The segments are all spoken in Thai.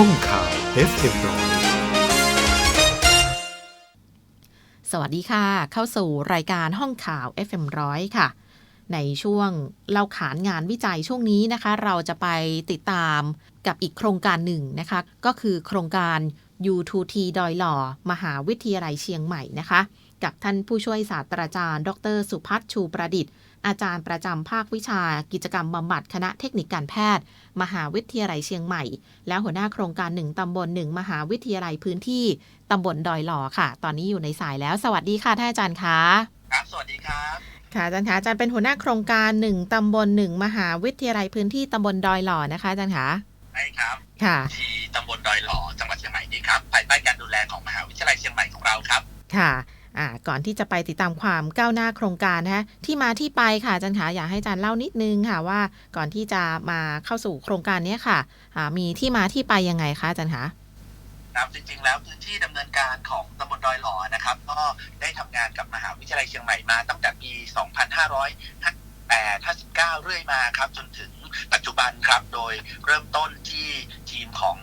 ห้องข่าว FM ร้อยสวัสดีค่ะ เข้าสู่รายการห้องข่าว FM100 ค่ะ ในช่วงเล่าขานงานวิจัยช่วงนี้นะคะ เราจะไปติดตามกับอีกโครงการหนึ่งนะคะ ก็คือโครงการ U2T ดอยหล่อ มหาวิทยาลัยเชียงใหม่นะคะ กับท่านผู้ช่วยศาสตราจารย์ ดร สุพัฒน์ชูประดิษฐ์ อาจารย์ประจำภาควิชา กิจกรรมบำบัดคณะเทคนิคการแพทย์ มหาวิทยาลัยเชียงใหม่ และหัวหน้าโครงการหนึ่งตำบลหนึ่งมหาวิทยาลัยพื้นที่ตำบลดอยหล่อค่ะ ตอนนี้อยู่ในสายแล้ว สวัสดีค่ะท่านอาจารย์คะครับสวัสดีครับค่ะอาจารย์คะอาจารย์เป็นหัวหน้าโครงการหนึ่งตำบลหนึ่งมหาวิทยาลัยพื้นที่ตำบลดอยหล่อนะคะอาจารย์คะใช่ครับค่ะที่ตำบลดอยหล่อจังหวัดเชียงใหม่นี่ครับภายใต้การดูแลของมหาวิทยาลัยเชียงใหม่ของเราครับค่ะ อ่าก่อนที่จะไปติดตามความก้าวหน้าโครงการนะคะที่มาที่ไปค่ะอาจารย์คะอยากให้อาจารย์เล่านิดนึงค่ะว่า ก่อนที่จะมาเข้าสู่โครงการนี้ค่ะอ่ามีที่มาที่ไปยังไงคะอาจารย์คะครับจริงๆ แล้วพื้นที่ดำเนินการของตำบลดอยหล่อนะครับ ก็ได้ทำงานกับมหาวิทยาลัยเชียงใหม่มา ตั้งแต่ปี 2558 59 เรื่อยมาครับ จนถึงปัจจุบันครับ โดยเริ่มต้นที่ทีมของ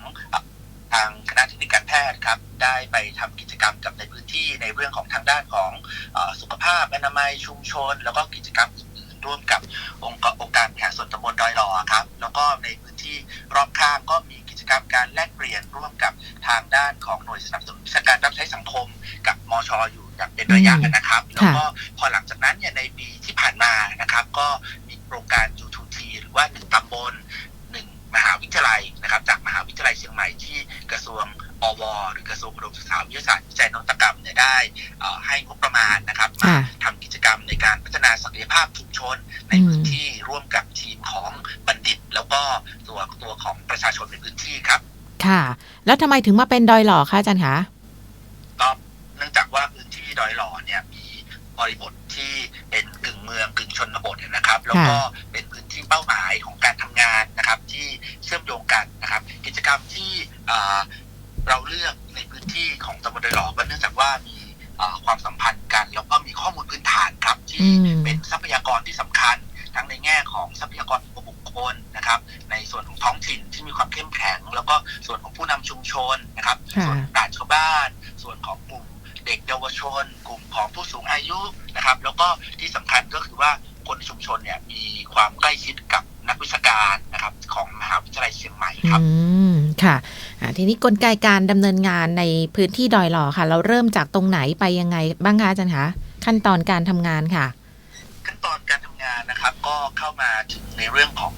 ทางคณะเทคนิคการแพทย์ครับได้ไปทำกิจกรรมกับในพื้นที่ในเรื่องของทางด้านของเออสุขภาพอนามัยชุมชน แล้วก็กิจกรรมอื่นๆร่วมกับองค์กรองค์การบริหารส่วนตำบลดอยหล่อครับแล้วก็ในพื้นที่รอบข้างก็มีกิจกรรมการแลกเปลี่ยนร่วมกับทางด้านของหน่วยสนับสนุนวิชาการรับใช้สังคมกับมชอยู่อย่างเป็นระยะนะครับ แล้วก็พอหลังจากนั้นเนี่ยในปีที่ผ่านมานะครับ ก็มีโครงการ U2T หรือว่าหนึ่งตำบลหนึ่ง มหาวิทยาลัยนะครับ จากมหาวิทยาลัยเชียงใหม่ที่กระทรวงอวหรือกระทรวงอุดมศึกษาวิทยาศาสตร์วิจัยนวัตกรรมเนี่ยได้เอ่อให้งบประมาณนะครับมาค่ะทำกิจกรรมในการพัฒนาศักยภาพชุมชนในพื้นที่ร่วมกับทีมของบัณฑิต แล้วก็ตัวตัวของประชาชนในพื้นที่ครับ ค่ะ แล้วทำไมถึงมาเป็นดอยหล่อคะอาจารย์คะก็เนื่องจากว่าพื้นที่ดอยหล่อเนี่ยมีบริบทที่เป็นกึ่งเมืองกึ่งชนบทนะครับ แล้วก็เป็นพื้นที่ เป้าหมายของการทำงานนะครับ ที่เชื่อมโยงกันนะครับ กิจกรรมที่อ่าเราเลือกในพื้นที่ของตำบลดอยหล่อก็เนื่องจากว่ามีอ่าความสัมพันธ์กันแล้วก็มีข้อมูลพื้นฐานครับ ที่อืมเป็นทรัพยากรที่สำคัญ ทั้งในแง่ของทรัพยากรบุคคลนะครับ ในส่วนของท้องถิ่นที่มีความเข้มแข็ง แล้วก็ส่วนของผู้นำชุมชนนะครับค่ะส่วนปราชญ์ชาวบ้าน ส่วนของกลุ่ม เด็กเยาวชน กลุ่มของผู้สูงอายุนะครับ แล้วก็ที่สำคัญก็คือว่าคนในชุมชนเนี่ยมีความใกล้ชิดกับนักวิชาการนะครับของมหาวิทยาลัยเชียงใหม่ครับอืมค่ะอ่าทีนี้กลไกการดำเนินงานในพื้นที่ดอยหล่อค่ะ เราเริ่มจากตรงไหนไปยังไงบ้างคะอาจารย์คะขั้นตอนการทำงานค่ะขั้นตอนการทำงานนะครับ ก็เข้ามาถึงในเรื่องของ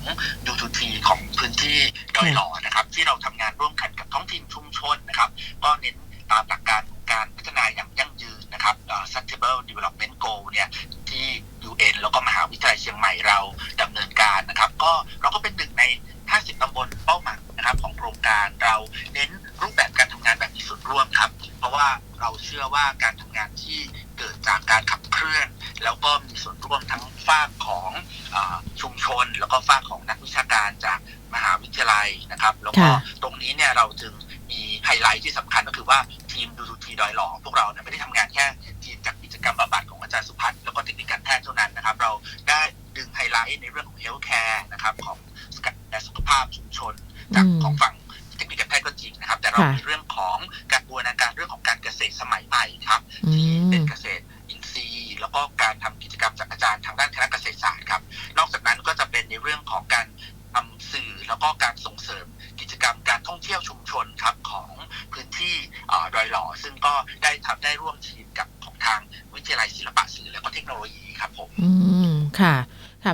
U2T ของพื้นที่ดอยหล่อนะครับ ที่เราทำงานร่วมกันกับท้องถิ่นชุมชนนะครับ ก็เน้นตามหลักการของการพัฒนาอย่างยั่งยืนนะครับเอ่อ Sustainable Development Goal เนี่ยที่ UN แล้วก็มหาวิทยาลัยเชียงใหม่เราดำเนินการนะครับ ก็เราก็เป็นหนึ่งใน 50ตำบลเป้าหมายนะครับ ของโครงการเราเน้นรูปแบบการทำงานแบบมีส่วนร่วมครับ เพราะว่าเราเชื่อว่าการทำงานที่เกิดจากการขับเคลื่อน แล้วก็มีส่วนร่วมทั้งฝากของอาชุมชน แล้วก็ฝากของนักวิชาการจากมหาวิทยาลัยนะครับ แล้วก็ค่ะตรงนี้เนี่ยเราจึง มีไฮไลท์ที่สำคัญก็คือว่าทีมดูทูทีดอยหล่อพวกเราเนี่ยไม่ได้ทำงานแค่ทีมจากกิจกรรมบำบัดของอาจารย์สุพัฒน์แล้วก็เทคนิคการแพทย์เท่านั้นนะครับ เราได้ดึงไฮไลท์ในเรื่องของเฮลท์แคร์นะครับของแลสุขภาพชุมชนจากของฝั่ง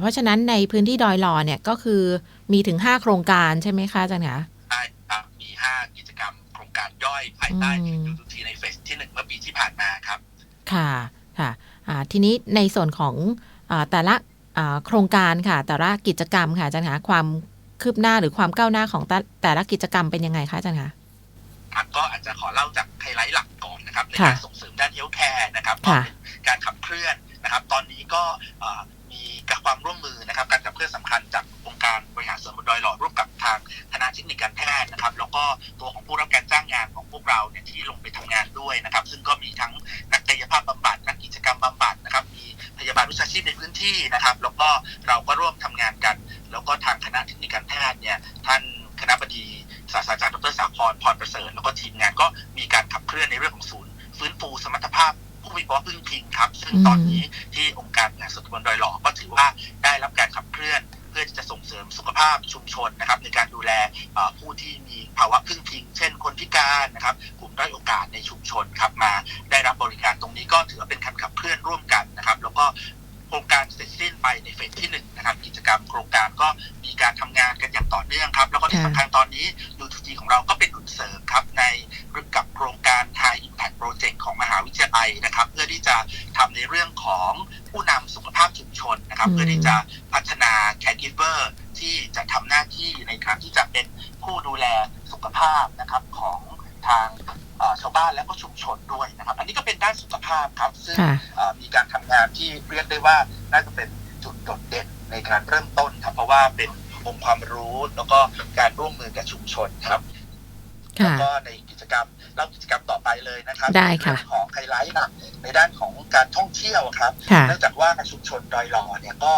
เพราะฉะนั้นในพื้นที่ดอยหล่อเนี่ยก็คือมีถึง5โครงการใช่ไหมคะอาจารย์คะได้ครับมี5กิจกรรมโครงการย่อยภายใต้อืมยูทูทีในเฟสที่1เมื่อปีที่ผ่านมาครับ ค่ะค่ะอ่าทีนี้ในส่วนของอ่าแต่ละอ่าโครงการค่ะ แต่ละกิจกรรมค่ะอาจารย์คะความคืบหน้าหรือความก้าวหน้าของแต่แต่ละกิจกรรมเป็นยังไงคะอาจารย์คะครับก็อาจจะขอเล่าจากไฮไลท์หลักก่อนนะครับในค่ะการส่งเสริมด้านเฮลท์แคร์นะครับก็ค่ะเป็นการขับเคลื่อนนะครับ ตอนนี้ก็เอ่อ มีกับความร่วมมือนะครับ การขับเคลื่อนสำคัญจากองค์การบริหารส่วนบลดอยหล่อร่วมกับทางคณะเทคนิคการแพทย์นะครับ แล้วก็ตัวของผู้รับการจ้างงานของพวกเราเนี่ยที่ลงไปทำงานด้วยนะครับ ซึ่งก็มีทั้งนักกายภาพบำบัดนักกิจกรรมบำบัดนะครับมีพยาบาลวิชาชีพในพื้นที่นะครับ แล้วก็เราก็ร่วมทำงานกัน แล้วก็ทางคณะเทคนิคการแพทย์เนี่ยท่านคณะบดีศาสตราจารย์ดรสาครพรประเสริฐแล้วก็ทีมงานก็มีการขับเคลื่อนในเรื่องของศูนย์ ฟื้นฟูสมรรถภาพ ผู้มีภาวะพึ่งพิงครับ ซึ่งอืมตอนนี้ที่องค์การบริหารส่วนตำบลดอยหล่อก็ถือว่าได้รับการขับเคลื่อนเพื่อที่จะส่งเสริมสุขภาพชุมชนนะครับในการดูแลเอ่อผู้ที่มีภาวะพึ่งพิง เช่นคนพิการนะครับกลุ่มด้อยโอกาสในชุมชนครับมาได้รับบริการตรงนี้ก็ถือว่าเป็นการขับเคลื่อนร่วมกันนะครับ แล้วก็โครงการเสร็จสิ้นไปในเฟสที่หนึ่งนะครับกิจกรรมโครงการก็มีการทำงานกันอย่างต่อเนื่องครับ แล้วก็ที่สำคัญตอนนี้ U2G ของเราก็เป็น เรื่องของผู้นำสุขภาพชุมชนนะครับอืมเพื่อที่จะพัฒนา caregiver ที่จะทำหน้าที่ในการที่จะเป็นผู้ดูแลสุขภาพนะครับของทางเอ่อชาวบ้านและก็ชุมชนด้วยนะครับ อันนี้ก็เป็นด้านสุขภาพครับ ซึ่งค่ะเอ่อมีการทำงานที่เรียกได้ว่าน่าจะเป็นจุดโดดเด่นในการเริ่มต้นครับเพราะว่าเป็นองค์ความรู้แล้วก็การร่วมมือกับชุมชนครับแล้วค่ะก็ในกิจกรรมเล่ากิจกรรมต่อไปเลยนะครับได้ค่ะ นื่องจากว่าชุมชนดอยหล่อเนี่ยก็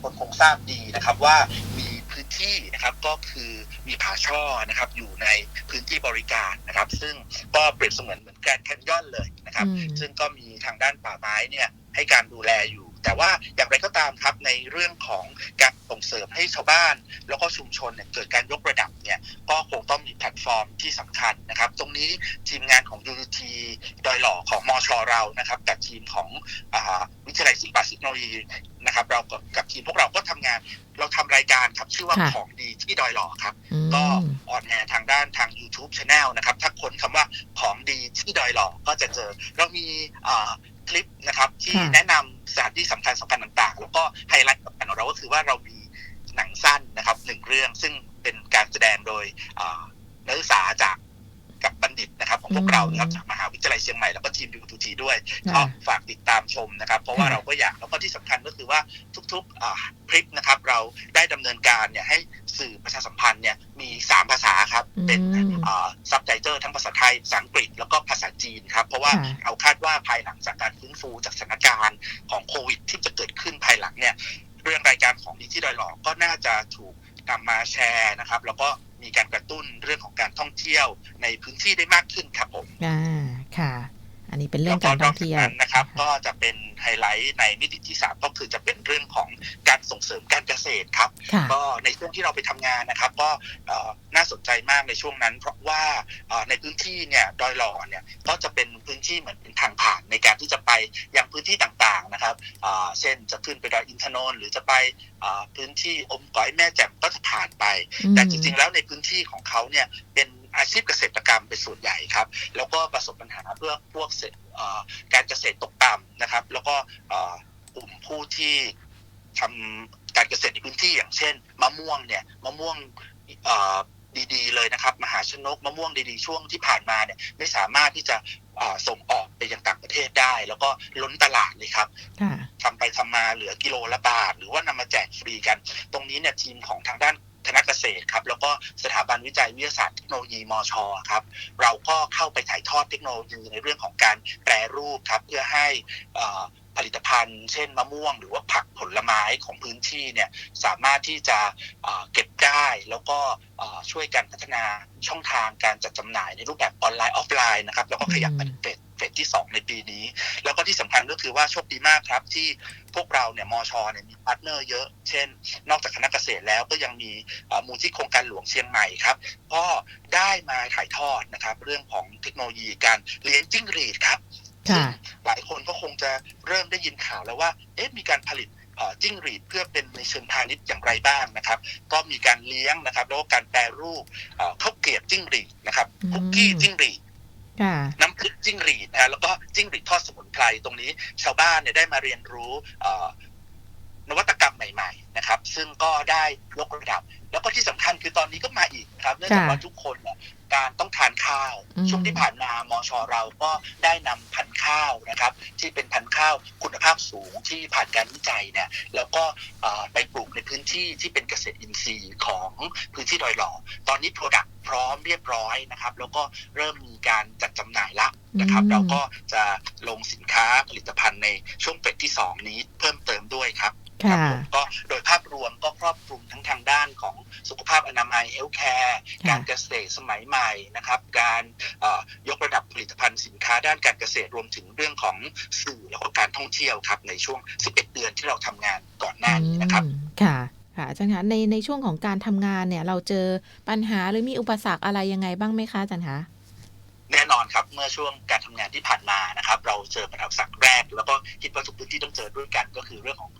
คนคงทราบดีนะครับว่ามีพื้นที่นะครับก็คือมีผาช่อนะครับอยู่ในพื้นที่บริการนะครับ ซึ่งก็เปรียบเสมือนเหมือนแกรนด์แคนยอนเลยนะครับอืมซึ่งก็มีทางด้านป่าไม้เนี่ยให้การดูแลอยู่ แต่ว่าอย่างไรก็ตามครับในเรื่องของการส่งเสริมให้ชาวบ้าน แล้วก็ชุมชนเนี่ยเกิดการยกระดับเนี่ยก็คงต้องมีแพลตฟอร์มที่สำคัญนะครับ ตรงนี้ทีมงานของ UUT ดอยหล่อของมอชอเรานะครับกับทีมของอาวิทยาลัยศิลปะเทคโนโลยีนะครับเรากับกับทีมพวกเราก็ทำงานเราทำรายการครับชื่อว่าค่ะของดีที่ดอยหล่อครับอืมก็ออนแอร์ทางด้านทาง YouTube Channel นะครับ ถ้าค้นคำว่าของดีที่ดอยหล่อก็จะเจอเรามีอ่า คลิปนะครับ ที่ค่ะแนะนำสถานที่สำคัญสำคัญต่าง ๆ แล้วก็ไฮไลท์สำคัญของเราก็คือว่าเรามีหนังสั้นนะครับหนึ่งเรื่องซึ่งเป็นการแสดงโดยอ่านักศึกษาจากกับบัณฑิตนะครับ ของพวกเรานะครับจากมหาวิทยาลัยเชียงใหม่แล้วก็ทีมยูทูทีด้วยก็ค่ะฝากติดตามชมนะครับ เพราะว่าค่ะเราก็อยากแล้วก็ที่สำคัญก็คือว่าทุกๆอ่าคลิปนะครับ เราได้ดำเนินการเนี่ยให้ สื่อประชาสัมพันธ์เนี่ยมี 3 ภาษาครับ เป็นอืมซับไตเติลทั้งภาษาไทยภาษาอังกฤษแล้วก็ภาษาจีนครับ เพราะว่าค่ะเราคาดว่าภายหลังจากการฟื้นฟูจากสถานการณ์ของโควิด ที่จะเกิดขึ้นภายหลังเนี่ยเรื่องรายการของดีที่ดอยหลอกก็น่าจะถูกนำมาแชร์นะครับ แล้วก็มีการกระตุ้นเรื่องของการท่องเที่ยวในพื้นที่ได้มากขึ้นครับผมอ่าค่ะอั นนี้เป็นเรื่องการท่องเที่ยวแล้วก็นอกจากนั้นนะครับ ก็จะเป็นไฮไลท์ในมิติที่สามก็คือจะเป็นเรื่องของการส่งเสริมการเกษตรครับค่ะก็ในช่วงที่เราไปทำงานนะครับ ก็เอ่อน่าสนใจมากในช่วงนั้น เพราะว่าเอ่อในพื้นที่เนี่ยดอยหล่อเนี่ยก็จะเป็นพื้นที่เหมือนเป็นทางผ่านในการที่จะไปยังพื้นที่ต่างๆนะครับเอ่อเช่นจะขึ้นไปดอยอินทนนท์หรือจะไปเอ่อพื้นที่อมก๋อยแม่แจ่มก็จะผ่านไป แต่จริงๆแล้วในพื้นที่ของเขาเนี่ยเป็น อาชีพเกษตรกรรมเป็นส่วนใหญ่ครับ แล้วก็ประสบปัญหาเพื่อพวกเศรษฐเอ่อการเกษตรตกต่ำนะครับ แล้วก็เอ่อกลุ่มผู้ที่ทำการเกษตรในพื้นที่อย่างเช่น มะม่วงเนี่ยมะม่วงเอ่อดีๆเลยนะครับ มหาชนกมะม่วงดีๆช่วงที่ผ่านมาเนี่ยไม่สามารถที่จะเอ่อส่งออกไปยังต่างประเทศได้ แล้วก็ล้นตลาดเลยครับค่ะทำไปทำมาเหลือกิโลละบาท หรือว่านำมาแจกฟรีกัน ตรงนี้เนี่ยทีมของทางด้าน คณะเกษตรครับแล้วก็สถาบันวิจัยวิทยาศาสตร์เทคโนโลยีมชครับเราก็เข้าไปถ่ายทอดเทคโนโลยีในเรื่องของการแปรรูปครับเพื่อให้ผลิตภัณฑ์ เช่นมะม่วง หรือว่าผักผลไม้ของพื้นที่เนี่ยสามารถที่จะเเก็บได้แล้วก็ช่วยกันพัฒนาช่องทางการจัดจำหน่ายในรูปแบบออนไลน์ออฟไลน์นะครับแล้วก็ขยับไปเป็น เฟสเฟสที่ 2 ในปีนี้ แล้วก็ที่สำคัญก็คือว่าโชคดีมากครับที่พวกเราเนี่ยมชเนี่ยมีพาร์ทเนอร์เยอะ เช่น นอกจากคณะเกษตรแล้วก็ยังมีเอ่อมูลที่โครงการหลวงเชียงใหม่ครับ ก็ได้มาถ่ายทอดนะครับ เรื่องของเทคโนโลยีการเลี้ยงจิ้งหรีดครับค่ะซึ่งหลายคนก็คงจะเริ่มได้ยินข่าวแล้วว่า เอ๊ะมีการผลิตเอ่อจิ้งหรีดเพื่อเป็นในเชิงพาณิชย์อย่างไรบ้างนะครับ ก็มีการเลี้ยงนะครับ แล้วก็การแปรรูปเอ่อข้าวเกรียบจิ้งหรีดนะครับอืมคุกกี้จิ้งหรีดค่ะ น้ำพริกจิ้งหรีดนะฮะแล้วก็จิ้งหรีดทอดสมุนไพรตรงนี้ ชาวบ้านเนี่ยได้มาเรียนรู้เอ่อนวัตกรรมใหม่ ๆ นะครับ ซึ่งก็ได้ยกระดับ แล้วก็ที่สำคัญคือตอนนี้ก็มาอีกนะครับเนื่องจากค่ะว่าทุกคนเนี่ย การต้องทานข้าวอืมช่วงที่ผ่านมามชเราก็ได้นำพันธุ์ข้าวนะครับ ที่เป็นพันธุ์ข้าวคุณภาพสูงที่ผ่านการวิจัยเนี่ยแล้วก็เอ่อไปปลูกในพื้นที่ที่เป็นเกษตรอินทรีย์ของพื้นที่ดอยหล่อตอนนี้โปรดักต์พร้อมเรียบร้อยนะครับ แล้วก็เริ่มมีการจัดจำหน่ายละนะครับอืมเราก็จะลงสินค้าผลิตภัณฑ์ในช่วงเฟสที่ 2 นี้เพิ่มเติมด้วยครับครัค่ะผมก็โดยภาพรวมก็ ครอบคลุมทั้งทางด้านของสุขภาพอนามัยเฮลท์แคร์การเกษตรสมัยใหม่นะครับการยกระดับผลิตภัณฑ์สินค้าด้านการเกษตรรวมถึงเรื่องของสื่อแล้วก็การท่องเที่ยวครับในช่วง 11 เดือนที่เราทำงานก่อนหน้านี้นะครับค่ะค่ะอาจารย์คะในในช่วงของการทำงานเนี่ยเราเจอปัญหาหรือมีอุปสรรคอะไรยังไงบ้างไหมคะอาจารย์คะแน่นอนครับเมื่อช่วงการทำงานที่ผ่านมานะครับ เราเจอปัญหาสรรคแรก แล้วก็คิดว่าทุกพื้นที่ต้องเจอด้วยกันก็คือเรื่องของ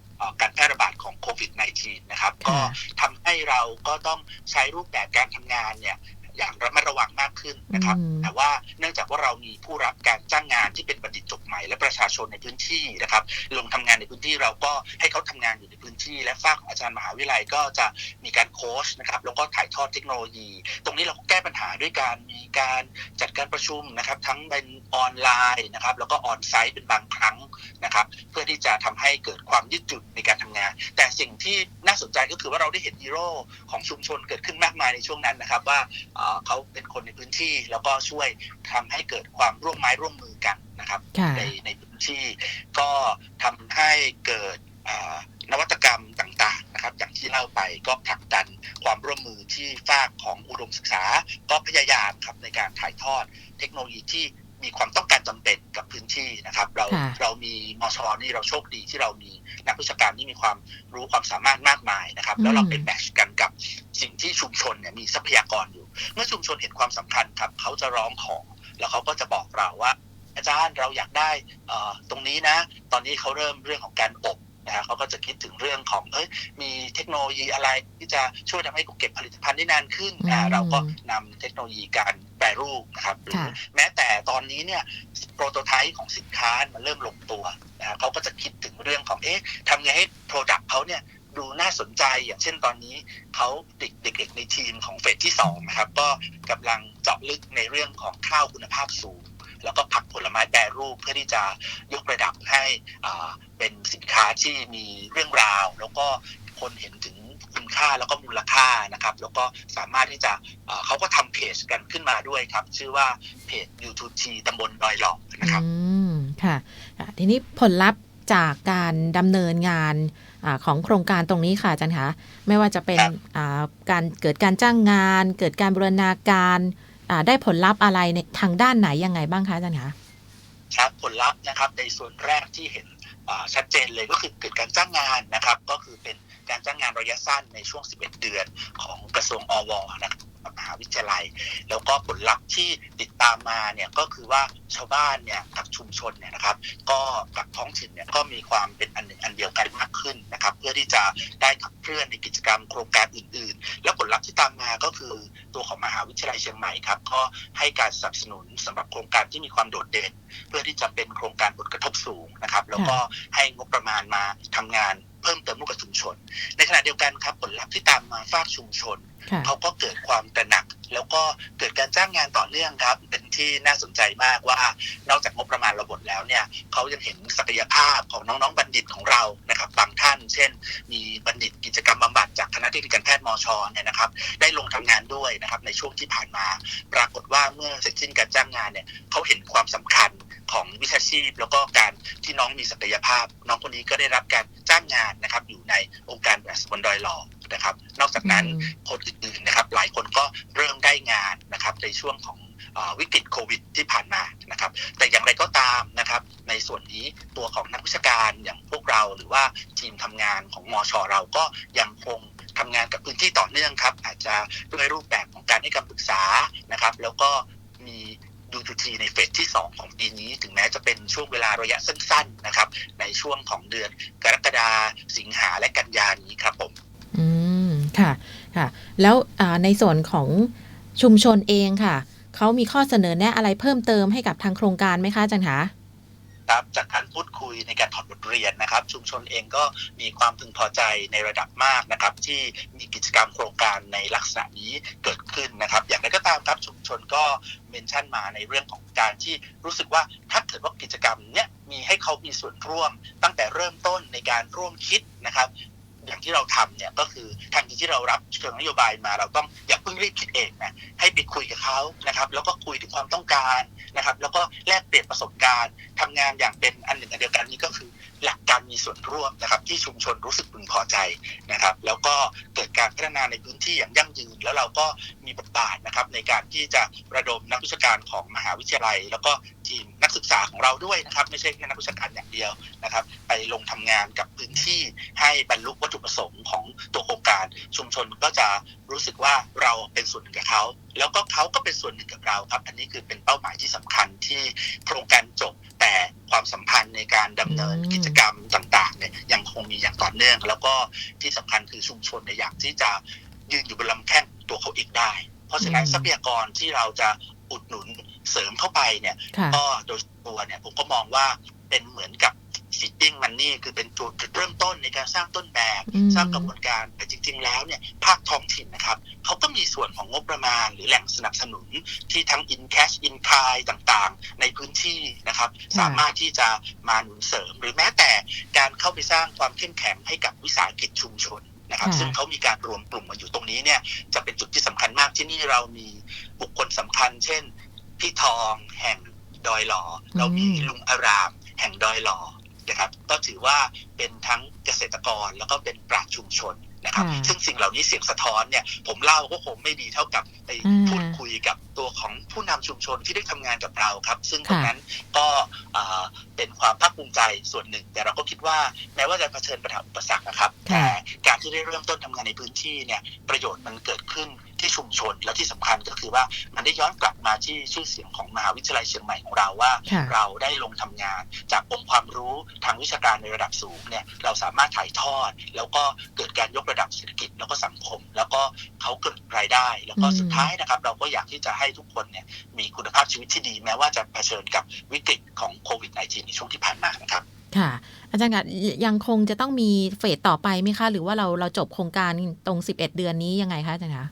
การแพร่ระบาดของโควิด -19 นะครับ ก็ค่ะทำให้เราก็ต้องใช้รูปแบบการทำงานเนี่ย อย่างระมัดระวังมากขึ้นนะครับอืมแต่ว่าเนื่องจากว่าเรามีผู้รับการจ้างงานที่เป็นบัณฑิตจบใหม่และประชาชนในพื้นที่นะครับ ลงทำงานในพื้นที่เราก็ให้เขาทำงานอยู่ในพื้นที่ และฝ้ากของอาจารย์มหาวิทยาลัยก็จะมีการโค้ชนะครับแล้วก็ถ่ายทอดเทคโนโลยี ตรงนี้เราก็แก้ปัญหาด้วยการมีการจัดการประชุมนะครับ ทั้งเป็นออนไลน์นะครับ แล้วก็ออนไซต์เป็นบางครั้งนะครับ เพื่อที่จะทำให้เกิดความยืดหยุ่นในการทำงาน แต่สิ่งที่น่าสนใจก็คือว่าเราได้เห็นฮีโร่ของชุมชนเกิดขึ้นมากมายในช่วงนั้นนะครับว่าเอ่อเขาเป็นคนในพื้นที่ แล้วก็ช่วยทำให้เกิดความร่วมไม้ร่วมมือกันนะครับค่ะในในพื้นที่ก็ทำให้เกิดเอ่อนวัตกรรมต่างๆนะครับ อย่างที่เล่าไปก็ผลักดันความร่วมมือที่ฝากของอุดมศึกษา ก็พยายามครับในการถ่ายทอดเทคโนโลยีที่มีความต้องการจำเป็นกับพื้นที่นะครับ เราค่ะเรามีมชนี่เราโชคดีที่เรามีนักวิชาการที่มีความรู้ความสามารถมากมายนะครับ แล้วเราเป็นแมทชกันกับสิ่งที่ชุมชนเนี่ยมีทรัพยากรอยู่ เมื่อชุมชนเห็นความสำคัญครับเขาจะร้องขอแล้วเขาก็จะบอกเราว่า อาจารย์เราอยากได้เอ่อตรงนี้นะ ตอนนี้เขาเริ่มเรื่องของการอบนะฮะเขาก็จะคิดถึงเรื่องของเอ้ยมีเทคโนโลยีอะไรที่จะช่วยทำให้เก็บผลิตภัณฑ์ได้นานขึ้นอืนะมเราก็นำเทคโนโลยีการแปรรูปนะครับหรือค่ะแม้แต่ตอนนี้เนี่ยโปรโตไทป์ของสินค้ามันเริ่มลงตัวนะฮะเขาก็จะคิดถึงเรื่องของเอ๊ะทำไงให้โปรดักต์เขาเนี่ย ดูน่าสนใจอย่างเช่นตอนนี้เขาเด็กๆในทีมของเฟสที่สองนะครับก็กำลังเจาะลึกในเรื่องของข้าวคุณภาพสูง แล้วก็ผักผลไม้แปรรูปเพื่อที่จะยกระดับให้เป็นสินค้าที่มีเรื่องราว แล้วก็คนเห็นถึงคุณค่าแล้วก็มูลค่านะครับ แล้วก็สามารถที่จะเขาก็ทำเพจกันขึ้นมาด้วยครับ ชื่อว่าเพจ U2T ตำบลดอยหลอกนะครับ อืม ค่ะ ทีนี้ผลลัพธ์จากการดำเนินงาน อของโครงการตรงนี้ค่ะอาจารย์คะไม่ว่าจะเป็นการเกิดการจ้างงาน เกิดการบรณาการได้ผลลัพธ์อะไรในทางด้านไหนยังไงบ้างคะอาจารย์คะครับผลลัพธ์นะครับในส่วนแรกที่เห็นชัดเจนเลยก็คือเกิดการจ้างงานนะครับ ก็คือเป็นการจ้างงานระยะสั้นในช่วง 11 เดือนของกระทรวงอวนะครับ มหาวิทยาลัย แล้วก็ผลลัพธ์ที่ติดตามมาเนี่ยก็คือว่าชาวบ้านเนี่ยกับชุมชนเนี่ยนะครับ ก็กับท้องถิ่นเนี่ยก็มีความเป็นอันหนึ่งอันเดียวกันมากขึ้นนะครับ เพื่อที่จะได้ขับเคลื่อนในกิจกรรมโครงการอื่น ๆ แล้วผลลัพธ์ที่ตามมาก็คือตัวของมหาวิทยาลัยเชียงใหม่ครับก็ให้การสนับสนุนสำหรับโครงการที่มีความโดดเด่น เพื่อที่จะเป็นโครงการผลกระทบสูงนะครับ แล้วก็ให้งบประมาณมาทำงานเพิ่มเติมร่วมกับชุมชน ในขณะเดียวกันครับผลลัพธ์ที่ตามมาฝากชุมชน เขาก็เกิดความตระหนัก แล้วก็เกิดการจ้างงานต่อเนื่องครับ เป็นที่น่าสนใจมากว่านอกจากงบประมาณระบบแล้วเนี่ยเขายังเห็นศักยภาพของน้องๆบัณฑิตของเรานะครับ บางท่าน เช่น มีบัณฑิตกิจกรรมบำบัดจากคณะเทคนิคการแพทย์มชเนี่ยนะครับ ได้ลงทำงานด้วยนะครับในช่วงที่ผ่านมา ปรากฏว่าเมื่อเสร็จสิ้นการจ้างงานเนี่ยเขาเห็นความสำคัญของวิชาชีพ แล้วก็การที่น้องมีศักยภาพ น้องคนนี้ก็ได้รับการจ้างงานนะครับอยู่ในองค์การแบบบนดอยหลอ นะครับ นอกจากนั้นอืมคนอื่นๆนะครับ หลายคนก็เริ่มได้งานนะครับในช่วงของเอ่อวิกฤตโควิดที่ผ่านมานะครับ แต่อย่างไรก็ตามนะครับ ในส่วนนี้ตัวของนักวิชาการอย่างพวกเราหรือว่าทีมทำงานของมชเราก็ยังคงทำงานกับพื้นที่ต่อเนื่องครับ อาจจะด้วยรูปแบบของการให้คำปรึกษานะครับ แล้วก็มีดูทูทีในเฟสที่ 2 ของปีนี้ ถึงแม้จะเป็นช่วงเวลาระยะสั้น ๆ นะครับ ในช่วงของเดือนกรกฎาสิงหาและกันยานี้ครับผม อืม ค่ะค่ะ แล้วในส่วนของชุมชนเองค่ะ เขามีข้อเสนอแนะอะไรเพิ่มเติมให้กับทางโครงการไหมคะจารย์คะครับจากการพูดคุยในการถอดบทเรียนนะครับ ชุมชนเองก็มีความพึงพอใจในระดับมากนะครับ ที่มีกิจกรรมโครงการในลักษณะนี้เกิดขึ้นนะครับ อย่างไรก็ตามครับชุมชนก็เมนชั่นมาในเรื่องของการที่รู้สึกว่าถ้าเกิดว่ากิจกรรมเนี้ยมีให้เขามีส่วนร่วมตั้งแต่เริ่มต้นในการร่วมคิดนะครับ อย่างที่เราทำเนี่ยก็คือทันทีที่เรารับเชิงนโยบายมาเราต้องอย่าเพิ่งรีบคิดเองนะให้ไปคุยกับเขานะครับ แล้วก็คุยถึงความต้องการนะครับ แล้วก็แลกเปลี่ยนประสบการณ์ทำงานอย่างเป็นอันหนึ่งอันเดียวกันนี่ก็คือ หลักการมีส่วนร่วมนะครับ ที่ชุมชนรู้สึกพึงพอใจนะครับ แล้วก็เกิดการพัฒนาในพื้นที่อย่างยั่งยืน แล้วเราก็มีบทบาทนะครับในการที่จะระดมนักวิชาการของมหาวิทยาลัย แล้วก็ทีมนักศึกษาของเราด้วยนะครับ ไม่ใช่แค่นักวิชาการอย่างเดียวนะครับ ไปลงทำงานกับพื้นที่ให้บรรลุวัตถุประสงค์ของตัวโครงการ ชุมชนก็จะรู้สึกว่าเราเป็นส่วนหนึ่งกับเขา แล้วก็เขาก็เป็นส่วนหนึ่งกับเราครับ อันนี้คือเป็นเป้าหมายที่สำคัญที่โครงการจบ ในการดำเนินอืมกิจกรรมต่างๆเนี่ยยังคงมีอย่างต่อเนื่อง แล้วก็ที่สำคัญคือชุมชนเนี่ยอยากที่จะยืนอยู่บนลำแข้งตัวเขาเองได้ เพราะฉะนั้นทรัพยากรที่เราจะอุดหนุนเสริมเข้าไปเนี่ยค่ะก็โดยตัวเนี่ยผมก็มองว่า เป็นเหมือนกับซิตติ้งมันนี่คือเป็นจุดจุดเริ่มต้นในการสร้างต้นแบบอืมสร้างกระบวนการแต่จริง ๆ แล้วเนี่ยภาคท้องถิ่นนะครับเขาก็มีส่วนของงบประมาณ หรือแหล่งสนับสนุนที่ทั้ง in cash in kind ต่างๆ ในพื้นที่นะครับค่ะสามารถที่จะมาหนุนเสริม หรือแม้แต่การเข้าไปสร้างความเข้มแข็งให้กับวิสาหกิจชุมชนนะครับค่ะซึ่งเขามีการรวมกลุ่มมาอยู่ตรงนี้เนี่ยจะเป็นจุดที่สำคัญมากที่นี่เรามีบุคคลสำคัญ เช่น พี่ทองแห่งดอยหลอเรามีลุงอาราม แห่งดอยหลอนะครับก็ถือว่าเป็นทั้งเกษตรกรแล้วก็เป็นปราชญ์ชุมชนนะครับค่ะซึ่งสิ่งเหล่านี้เสียงสะท้อนเนี่ย ผมเล่าก็คงไม่ดีเท่ากับไปอืมพูดคุยกับตัวของผู้นำชุมชนที่ได้ทำงานกับเราครับ ซึ่งตรงค่ะนั้นก็เอ่อเป็นความภาคภูมิใจส่วนหนึ่ง แต่เราก็คิดว่าแม้ว่าจะเผชิญปัญหาอุปสรรคนะครับค่ะแต่การที่ได้เริ่มต้นทำงานในพื้นที่เนี่ยประโยชน์มันเกิดขึ้น ที่ชุมชนแล้วที่สำคัญก็คือว่ามันได้ย้อนกลับมาที่ชื่อเสียงของมหาวิทยาลัยเชียงใหม่ของเราว่าค่ะเราได้ลงทำงาน จากองค์ความรู้ทางวิชาการในระดับสูงเนี่ยเราสามารถถ่ายทอด แล้วก็เกิดการยกระดับเศรษฐกิจแล้วก็สังคม แล้วก็เขาเกิดรายได้ แล้วก็อืมสุดท้ายนะครับ เราก็อยากที่จะให้ทุกคนเนี่ยมีคุณภาพชีวิตที่ดีแม้ว่าจะเผชิญกับวิกฤตของโควิด -19 ในช่วงที่ผ่านมานะครับค่ะ อาจารย์คะยังคงจะต้องมีเฟสต่อไปไหมคะ หรือว่าเราเราจบโครงการตรง 11 เดือนนี้ยังไงคะอาจารย์คะ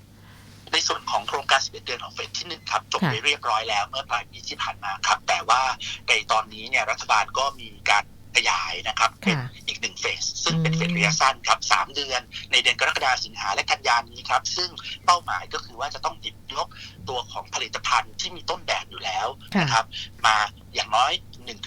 ในส่วนของโครงการ 11 เดือนของเฟสที่ 1 ครับ จบค่ะไปเรียบร้อยแล้วเมื่อปลายปีที่ผ่านมาครับ แต่ว่าในตอนนี้เนี่ยรัฐบาลก็มีการขยายนะครับเป็นค่ะอีกหนึ่งเฟส ซึ่งเป็นอืมเฟสระยะสั้นครับ3เดือน ในเดือนกรกฎาคมสิงหาและกันยายนนี้ครับ ซึ่งเป้าหมายก็คือว่าจะต้องหยิบยกตัวของผลิตภัณฑ์ที่มีต้นแบบอยู่แล้วค่ะนะครับ มาอย่างน้อย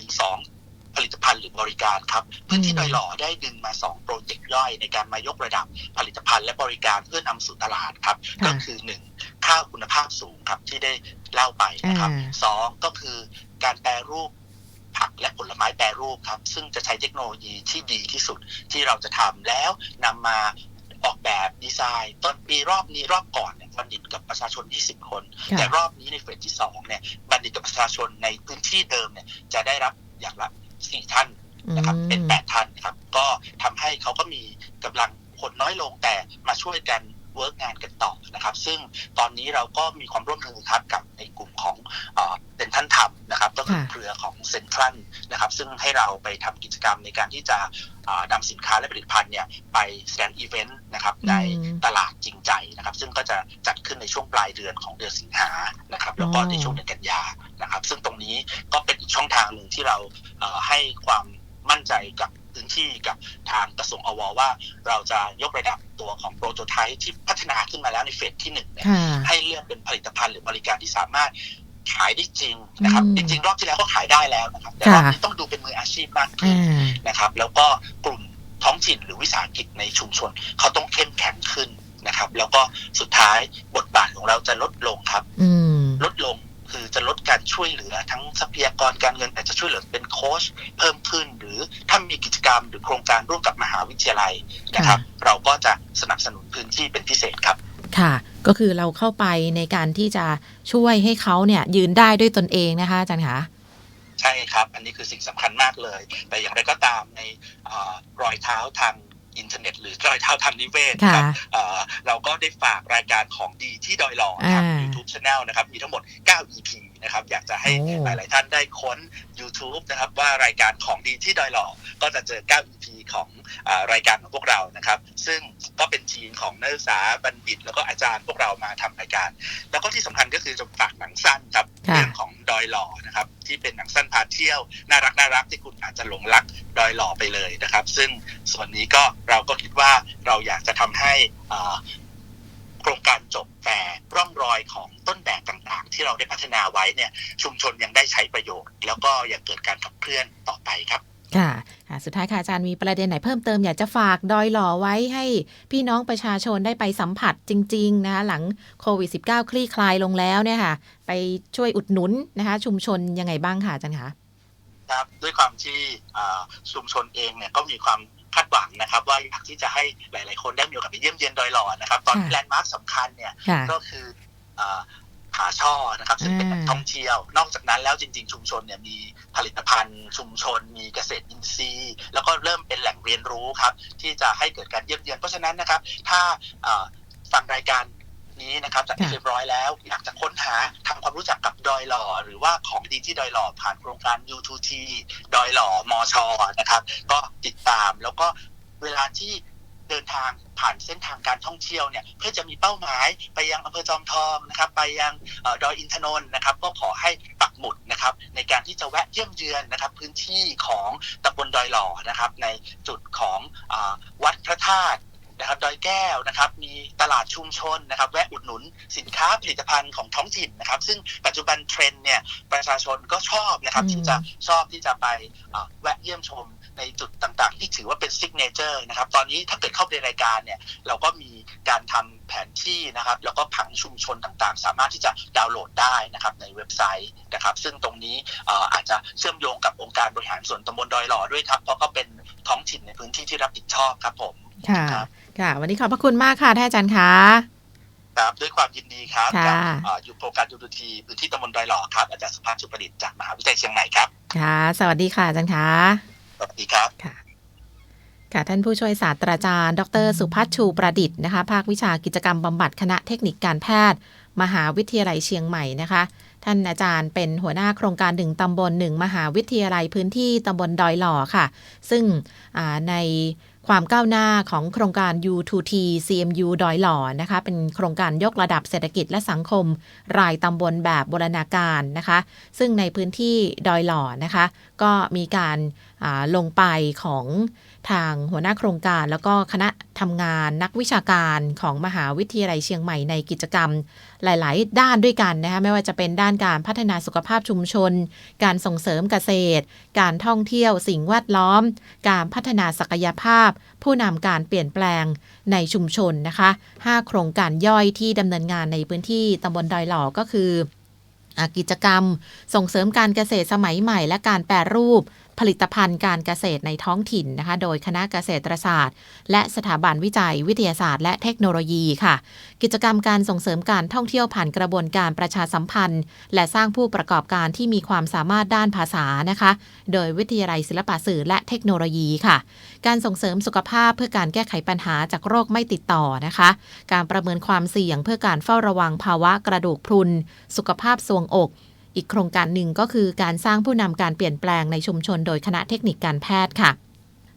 1-2 ผลิตภัณฑ์หรือบริการครับพื้นที่อืมดอยหล่อได้ดึงมา 2 โปรเจกต์ย่อยในการมายกระดับผลิตภัณฑ์และบริการเพื่อนำสู่ตลาดครับค่ะก็คือ 1 ข้าวคุณภาพสูงครับที่ได้เล่าไปนะครับอ่าสองก็คือการแปรรูปผักและผลไม้แปรรูปครับ ซึ่งจะใช้เทคโนโลยีที่ดีที่สุดที่เราจะทำแล้วนำมาออกแบบดีไซน์ต้นปีรอบนี้รอบก่อนเนี่ยบัณฑิตกับประชาชน 20 คนค่ะแต่รอบนี้ในเฟสที่สองเนี่ยบัณฑิตกับประชาชนในพื้นที่เดิมเนี่ยจะได้รับอย่างละ สี่ท่านนะครับ เป็นอืมแปดท่านนะครับ ก็ทำให้เขาก็มีกำลังคนน้อยลงแต่มาช่วยกันเวิร์กงานกันต่อนะครับ ซึ่งตอนนี้เราก็มีความร่วมมือครับกับในกลุ่มของเซ็ นทรัลทำนะครับก็คือค่ะเครือของเซ็นทรัลนะครับซึ่งให้เราไปทำกิจกรรมในการที่จะอ่านำสินค้าและผลิตภัณฑ์เนี่ยไปแสดงอีเวนต์นะครับในอืมตลาดจริงใจนะครับ ซึ่งก็จะจัดขึ้นในช่วงปลายเดือนของเดือนสิงหานะครับแล้วก็อ๋อในช่วงเดือนกันยานะครับ ซึ่งตรงนี้ก็เป็นอีกช่องทางหนึ่งที่เราเอ่อให้ความมั่นใจกับพื้นที่กับทางกระทรวงอวว่า เราจะยกระดับตัวของโปรโตไทป์ที่พัฒนาขึ้นมาแล้วในเฟสที่หนึ่งเนี่ยค่ะให้เลือกเป็นผลิตภัณฑ์หรือบริการที่สามารถ ขายได้จริงนะครับอืมจริง ๆ รอบที่แล้วก็ขายได้แล้วนะครับ แต่ค่ะรอบนี้ต้องดูเป็นมืออาชีพมากขึ้อ่นานะครับ แล้วก็กลุ่มท้องถิ่นหรือวิสาหกิจในชุมชนเขาต้องเข้มแข็งขึ้นนะครับ แล้วก็สุดท้ายบทบาทของเราจะลดลงครับอืมลดลงคือจะลดการช่วยเหลือทั้งทรัพยากรการเงินแต่จะช่วยเหลือเป็นโค้ชเพิ่มขึ้น หรือถ้ามีกิจกรรมหรือโครงการร่วมกับมหาวิทยาลัยนะครับ เราก็จะสนับสนุนพื้นที่เป็นพิเศษครับ ค่ะ ก็คือเราเข้าไปในการที่จะช่วยให้เขาเนี่ยยืนได้ด้วยตนเองนะคะอาจารย์คะใช่ครับ อันนี้คือสิ่งสำคัญมากเลย แต่อย่างไรก็ตามในเออรอยเท้าทางอินเทอร์เน็ตหรือรอยเท้าทางนิเวศครับค่ะเอ่อเราก็ได้ฝากรายการของดีที่ดอยหล่อทางอ่า YouTube Channel นะครับ มีทั้งหมด 9 EP นะครับอยากจะให้โอ้หลาย ๆ ท่านได้ค้น YouTube นะครับว่ารายการของดีที่ดอยหล่อก็จะเจอ 9 EP ของอารายการของพวกเรานะครับ ซึ่งก็เป็นทีมของนักศึกษาบัณฑิต แล้วก็อาจารย์พวกเรามาทำรายการ แล้วก็ที่สำคัญก็คือจะฝากหนังสั้นครับค่ะเรื่องของดอยหล่อนะครับที่เป็นหนังสั้นพาเที่ยวน่ารักน่ารักที่คุณอาจจะหลงรักดอยหล่อไปเลยนะครับ ซึ่งส่วนนี้ก็เราก็คิดว่าเราอยากจะทำให้อ่า โครงการจบแต่ร่องรอยของต้นแบบต่างๆ ที่เราได้พัฒนาไว้เนี่ยชุมชนยังได้ใช้ประโยชน์ แล้วก็ยังเกิดการขับเคลื่อนต่อไปครับค่ะค่ะสุดท้ายค่ะอาจารย์มีประเด็นไหนเพิ่มเติมอยากจะฝากดอยหล่อไว้ให้พี่น้องประชาชนได้ไปสัมผัสจริง ๆ นะคะหลังโควิด -19 คลี่คลายลงแล้วเนี่ยค่ะ ไปช่วยอุดหนุนนะคะชุมชนยังไงบ้างค่ะอาจารย์คะครับด้วยความที่อ่าชุมชนเองเนี่ยก็มีความ คาดหวังนะครับ ว่าอยากที่จะให้หลาย ๆ คนได้มีโอกาสไปเยี่ยมเยียนดอยหล่อนะครับ ตอนนี้ค่ะแลนด์มาร์คสำคัญเนี่ยค่ะก็คืออ่าผาช่อนะครับซึ่งเป็นแหล่งอ่าท่องเที่ยว นอกจากนั้นแล้วจริง ๆ ชุมชนเนี่ยมีผลิตภัณฑ์ ชุมชน มีเกษตรอินทรีย์ แล้วก็เริ่มเป็นแหล่งเรียนรู้ครับ ที่จะให้เกิดการเยี่ยมเยียนเพราะฉะนั้นนะครับ ถ้าอ่าฟังรายการ นี้นะครับจากที่ค่ะเรียบร้อยแล้ว อยากจะค้นหาทำความรู้จักกับดอยหล่อ หรือว่าของดีที่ดอยหล่อผ่านโครงการ U2T ดอยหล่อมอชอนะครับ ก็ติดตามแล้วก็เวลาที่เดินทางผ่านเส้นทางการท่องเที่ยวเนี่ยเพื่อจะมีเป้าหมายไปยังอำเภอจอมทองนะครับ ไปยังเออดอยอินทนนท์นะครับ ก็ขอให้ปักหมุดนะครับ ในการที่จะแวะเยี่ยมเยือนนะครับ พื้นที่ของตำบลดอยหล่อนะครับ ในจุดของอาวัดพระธาตุ นะครับดอยแก้วนะครับ มีตลาดชุมชนนะครับ แวะอุดหนุนสินค้าผลิตภัณฑ์ของท้องถิ่นนะครับ ซึ่งปัจจุบันเทรนด์เนี่ยประชาชนก็ชอบนะครับอืมที่จะชอบที่จะไปอ่าแวะเยี่ยมชมในจุดต่างๆ ที่ถือว่าเป็นซิกเนเจอร์นะครับ ตอนนี้ถ้าเกิดเข้าไปในรายการเนี่ย เราก็มีการทำแผนที่นะครับ แล้วก็ผังชุมชนต่างๆ สามารถที่จะดาวน์โหลดได้นะครับ ในเว็บไซต์นะครับ ซึ่งตรงนี้เอ่ออาจจะเชื่อมโยงกับองค์การบริหารส่วนตำบลดอยหล่อด้วยครับ เพราะก็เป็นท้องถิ่นในพื้นที่ที่รับผิดชอบครับผมค่ะ ครับค่ะ วันนี้ขอบพระคุณมากค่ะท่านอาจารย์คะครับด้วยความยินดีครับค่ะกัเอ่ออยู่โครงการยูทูทีพื้นที่ตำบลดอยหล่อครับอาจารย์สุภาพชุประดิษฐ์จากมหาวิทยาลัยเชียงใหม่ครับค่ะ สวัสดีค่ะอาจารย์คะสวัสดีครับค่ะค่ะท่านผู้ช่วยศาสตราจารย์ ดร สุพัชชูประดิษฐ์นะคะภาควิชากิจกรรมบำบัดคณะเทคนิคการแพทย์ มหาวิทยาลัยเชียงใหม่นะคะ ท่านอาจารย์เป็นหัวหน้าโครงการหนึ่งตำบลหนึ่งมหาวิทยาลัยพื้นที่ตำบลดอยหล่อค่ะ ซึ่งอ่าใน ความก้าวหน้าของโครงการ U2T CMU ดอยหล่อนะคะ เป็นโครงการยกระดับเศรษฐกิจและสังคม รายตำบลแบบบูรณาการนะคะ ซึ่งในพื้นที่ดอยหล่อนะคะ ก็มีการาลงไปของทางหัวหน้าโครงการแล้วก็คณะทำงานนักวิชาการของมหาวิทยาลัยเชียงใหม่ในกิจกรรม หลาย ๆ ด้านด้วยกันนะคะไม่ว่าจะเป็นด้านการพัฒนาสุขภาพชุมชน การส่งเสริมเกษตร การท่องเที่ยวสิ่งแวดล้อม การพัฒนาศักยภาพ ผู้นำการเปลี่ยนแปลงในชุมชนนะคะ 5 โครงการย่อยที่ดำเนินงานในพื้นที่ตำบลดอยหล่อก็คือกิจกรรม ส่งเสริมการเกษตรสมัยใหม่และการแปรรูป ผลิตภัณฑ์การเกษตรในท้องถิ่นนะคะ โดยคณะเกษตรศาสตร์ และสถาบันวิจัยวิทยาศาสตร์ และเทคโนโลยีค่ะ กิจกรรมการส่งเสริมการท่องเที่ยวผ่านกระบวนการประชาสัมพันธ์ และสร้างผู้ประกอบการที่มีความสามารถด้านภาษานะคะ โดยวิทยาลัยศิลปะสื่อและเทคโนโลยีค่ะ การส่งเสริมสุขภาพเพื่อการแก้ไขปัญหาจากโรคไม่ติดต่อนะคะ การประเมินความเสี่ยงเพื่อการเฝ้าระวังภาวะกระดูกพรุน สุขภาพทรวงอก อีกโครงการหนึ่งก็คือการสร้างผู้นำการเปลี่ยนแปลงในชุมชนโดยคณะเทคนิคการแพทย์ค่ะ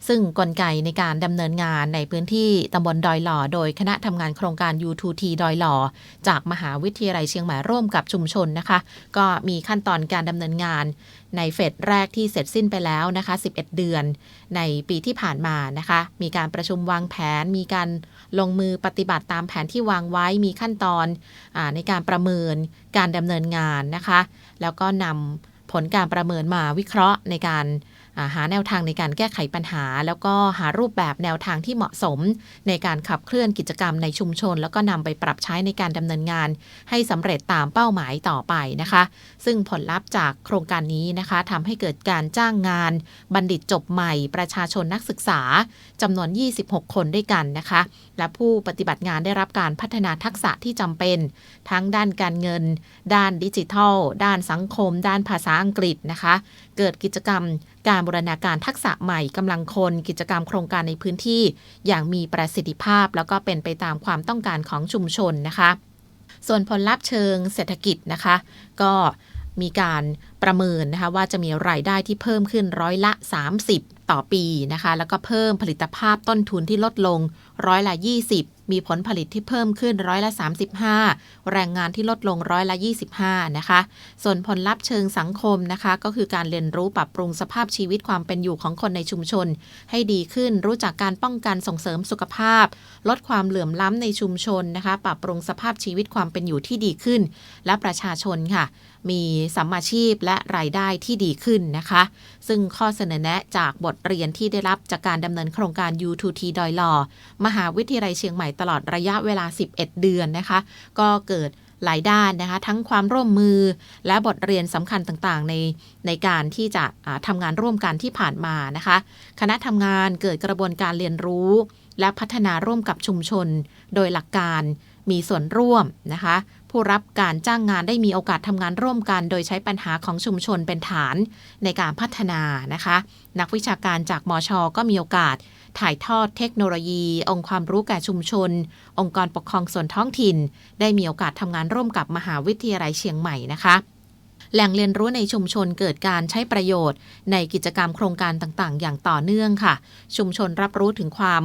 ซึ่งกลไกในการดำเนินงานในพื้นที่ตำบลดอยหล่อ โดยคณะทำงานโครงการ U2T ดอยหล่อ จากมหาวิทยาลัยเชียงใหม่ร่วมกับชุมชนนะคะ ก็มีขั้นตอนการดำเนินงาน ในเฟสแรกที่เสร็จสิ้นไปแล้วนะคะ 11 เดือน ในปีที่ผ่านมานะคะ มีการประชุมวางแผน มีการลงมือปฏิบัติตามแผนที่วางไว้ มีขั้นตอนอในการประเมินการดำเนินงานนะคะ แล้วก็นำผลการประเมินมาวิเคราะห์ในการ หาแนวทางในการแก้ไขปัญหา แล้วก็หารูปแบบแนวทางที่เหมาะสม ในการขับเคลื่อนกิจกรรมในชุมชน แล้วก็นำไปปรับใช้ในการดำเนินงาน ให้สำเร็จตามเป้าหมายต่อไปนะคะ ซึ่งผลลัพธ์จากโครงการนี้นะคะทำให้เกิดการจ้างงาน บัณฑิตจบใหม่ ประชาชนนักศึกษาจำนวน 26 คนด้วยกันนะคะ และผู้ปฏิบัติงานได้รับการพัฒนาทักษะที่จำเป็น ทั้งด้านการเงิน ด้านดิจิทัล ด้านสังคม ด้านภาษาอังกฤษนะคะ เกิดกิจกรรม การบูรณาการทักษะใหม่กำลังคน กิจกรรมโครงการในพื้นที่ อย่างมีประสิทธิภาพ แล้วก็เป็นไปตามความต้องการของชุมชนนะคะ ส่วนผลลัพธ์เชิงเศรษฐกิจนะคะ ก็มีการประเมินนะคะว่าจะมีรายได้ที่เพิ่มขึ้นร้อยละ 30 ต่อปีนะคะ แล้วก็เพิ่มผลิตภาพต้นทุนที่ลดลงร้อยละ 20 มีผลผลิตที่เพิ่มขึ้นร้อยละ 35 แรงงานที่ลดลงร้อยละ 25 นะคะ ส่วนผลลัพธ์เชิงสังคมนะคะ ก็คือการเรียนรู้ปรับปรุงสภาพชีวิตความเป็นอยู่ของคนในชุมชน ให้ดีขึ้นรู้จักการป้องกันส่งเสริมสุขภาพ ลดความเหลื่อมล้ำในชุมชนนะคะ ปรับปรุงสภาพชีวิตความเป็นอยู่ที่ดีขึ้น และประชาชนค่ะ มีสัมมาชีพและรายได้ที่ดีขึ้นนะคะ ซึ่งข้อเสนอแนะจากบทเรียนที่ได้รับจากการดำเนินโครงการ U2T ดอยหลอมหาวิทยาลัยเชียงใหม่ตลอดระยะเวลา 11 เดือนนะคะ ก็เกิดหลายด้านนะคะ ทั้งความร่วมมือและบทเรียนสำคัญต่างๆ ในในการที่จะะทำงานร่วมกันที่ผ่านมานะคะ คณะทำงานเกิดกระบวนการเรียนรู้ และพัฒนาร่วมกับชุมชน โดยหลักการ มีส่วนร่วมนะคะ ผู้รับการจ้างงานได้มีโอกาสทำงานร่วมกัน โดยใช้ปัญหาของชุมชนเป็นฐานในการพัฒนานะคะ นักวิชาการจากมอชอก็มีโอกาสถ่ายทอดเทคโนโลยี องค์ความรู้แก่ชุมชน องค์กรปกครองส่วนท้องถิ่น ได้มีโอกาสทำงานร่วมกับมหาวิทยาลัยเชียงใหม่นะคะ แหล่งเรียนรู้ในชุมชนเกิดการใช้ประโยชน์ ในกิจกรรมโครงการต่างๆ อย่างต่อเนื่องค่ะ ชุมชนรับรู้ถึงความ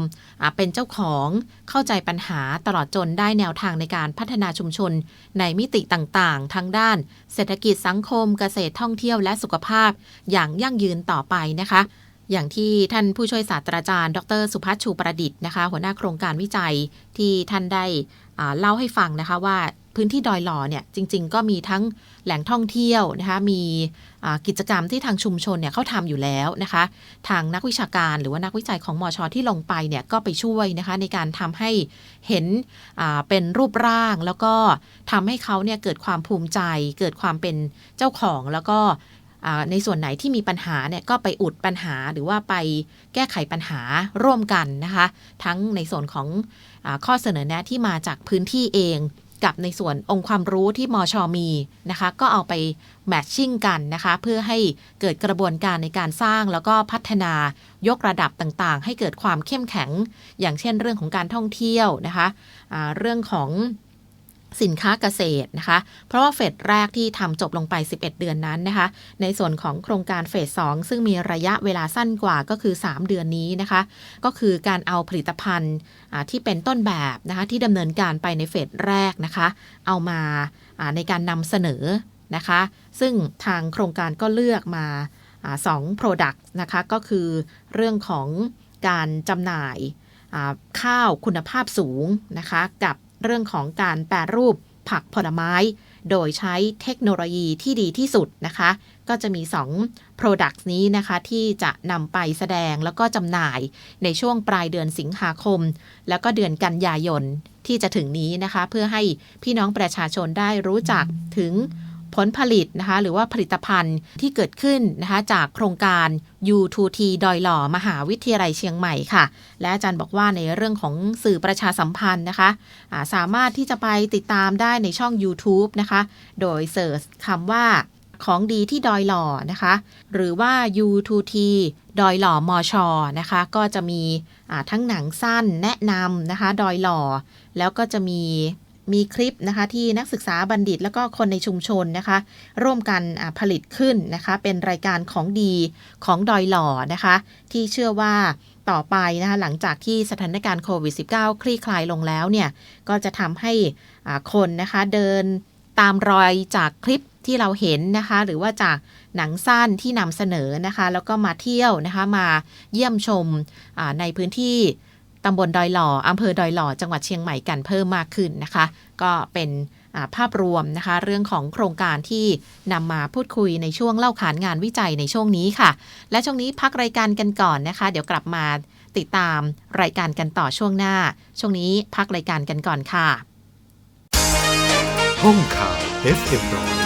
เป็นเจ้าของเข้าใจปัญหาตลอดจนได้แนวทางในการพัฒนาชุมชน ในมิติต่างๆ ทั้งด้าน เศรษฐกิจสังคม เกษตรท่องเที่ยวและสุขภาพ อย่างยั่งยืนต่อไปนะคะอย่างที่ท่านผู้ช่วยศาสตราจารย์ ดร สุพัชชูประดิษฐ์นะคะ หัวหน้าโครงการวิจัยที่ท่านได้ เล่าให้ฟังนะคะว่าพื้นที่ดอยหล่อเนี่ยจริง ๆ ก็มีทั้งแหล่งท่องเที่ยวนะคะมีกิจกรรมที่ทางชุมชนเนี่ยเขาทำอยู่แล้วนะคะทางนักวิชาการหรือว่านักวิจัยของมอชอที่ลงไปเนี่ยก็ไปช่วยนะคะในการทำให้เห็นเป็นรูปร่าง แล้วก็ทำให้เขาเนี่ยเกิดความภูมิใจ เกิดความเป็นเจ้าของแล้วก็ในส่วนไหนที่มีปัญหาเนี่ยก็ไปอุดปัญหาหรือว่าไปแก้ไขปัญหาร่วมกันนะคะ ทั้งในส่วนของข้อเสนอแนะที่มาจากพื้นที่เอง กับในส่วนองค์ความรู้ที่มอชอมีนะคะ ก็เอาไปแมทชิ่งกันนะคะ เพื่อให้เกิดกระบวนการในการสร้างแล้วก็พัฒนายกระดับต่างๆ ให้เกิดความเข้มแข็ง อย่างเช่นเรื่องของการท่องเที่ยวนะคะะเรื่องของ สินค้าเกษตรนะคะ เพราะว่าเฟสแรกที่ทำจบลงไป 11 เดือนนั้นนะคะ ในส่วนของโครงการเฟส 2 ซึ่งมีระยะเวลาสั้นกว่าก็คือ 3 เดือนนี้นะคะ ก็คือการเอาผลิตภัณฑ์ที่เป็นต้นแบบนะคะที่ดำเนินการไปในเฟสแรกนะคะ เอามาในการนำเสนอนะคะ ซึ่งทางโครงการก็เลือกมาสอง Product นะคะก็คือเรื่องของการจำหน่ายข้าวคุณภาพสูงนะคะกับ เรื่องของการแปรรูปผักผลไม้ โดยใช้เทคโนโลยีที่ดีที่สุดนะคะ ก็จะมี 2 Product นี้นะคะ ที่จะนำไปแสดงแล้วก็จำหน่ายในช่วงปลายเดือนสิงหาคม แล้วก็เดือนกันยายนที่จะถึงนี้นะคะ เพื่อให้พี่น้องประชาชนได้รู้จักถึง ผลผลิตนะคะหรือว่าผลิตภัณฑ์ที่เกิดขึ้นนะคะจากโครงการ U2T ดอยหล่อมหาวิทยาลัยเชียงใหม่ค่ะ และอาจารย์บอกว่าในเรื่องของสื่อประชาสัมพันธ์นะคะะสามารถที่จะไปติดตามได้ในช่อง YouTube นะคะ โดยเสิร์ชคำว่าของดีที่ดอยหล่อนะคะ หรือว่า U2T ดอยหล่อมอชอนะคะ ก็จะมีทั้งหนังสั้นแนะนำนะคะ ดอยหล่อ แล้วก็จะมี มีคลิปนะคะที่นักศึกษาบัณฑิต แล้วก็คนในชุมชนนะคะ ร่วมกันผลิตขึ้นนะคะ เป็นรายการของดีของดอยหล่อนะคะ ที่เชื่อว่าต่อไปนะคะหลังจากที่สถานการณ์โควิด -19 คลี่คลายลงแล้วเนี่ย ก็จะทำให้คนนะคะเดินตามรอยจากคลิปที่เราเห็นนะคะ หรือว่าจากหนังสั้นที่นำเสนอนะคะ แล้วก็มาเที่ยวนะคะมาเยี่ยมชมในพื้นที่ำบลดอยหล่ออำเภอดอยหล่อ จังหวัดเชียงใหม่กันเพิ่มมากขึ้นนะคะ ก็เป็นภาพรวมนะคะ เรื่องของโครงการที่นำมาพูดคุยในช่วงเล่าขานงานวิจัยในช่วงนี้ค่ะ และช่วงนี้พักรายการกันก่อนนะคะ เดี๋ยวกลับมาติดตามรายการกันต่อช่วงหน้า ช่วงนี้พักรายการกันก่อนค่ะห้องข่าว FM ร้อย